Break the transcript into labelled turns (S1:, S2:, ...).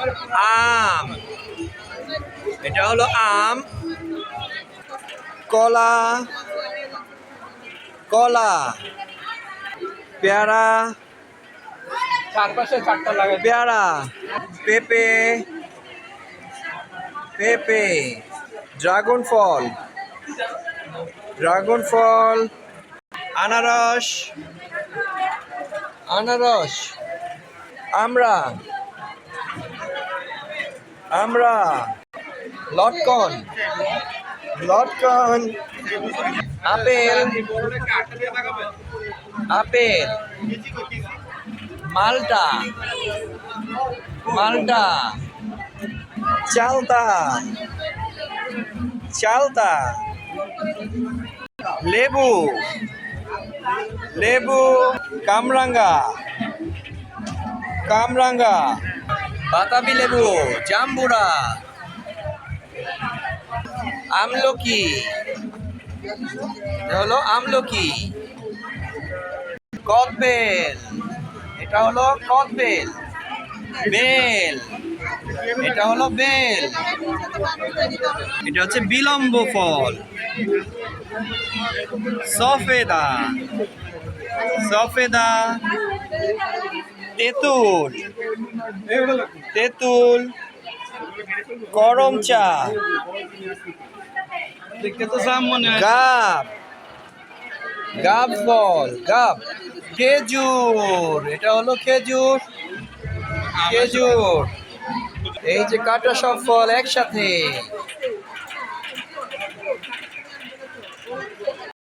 S1: আম। এটা হলো আম। কলা। কলা। পেয়ারা।
S2: চারপাশে চারটা লাগাই
S1: পেয়ারা। পেঁপে। পেঁপে। ড্রাগন ফল। ড্রাগন ফল। আনারস। আনারস। আমরা। আমরা লটকন লটকন। Apple apple. মালটা মালটা। চালতা চালতা। লেবু লেবু কামরাঙ্গা কামরাঙ্গা। বাতাবি লেবু, জাম্বুরা, আমলকি হলো আমলকি, কদবেল, এটা হলো কদবেল, বেল, এটা হলো বেল, এটা হচ্ছে বিলম্ব ফল, সফেদা সফেদা তেঁতুল। তেঁতুল। করম চা। গাব। গাব ফল, গাব। খেজুর, এটা হলো খেজুর। খেজুর। এই যে কাটা সব ফল একসাথে।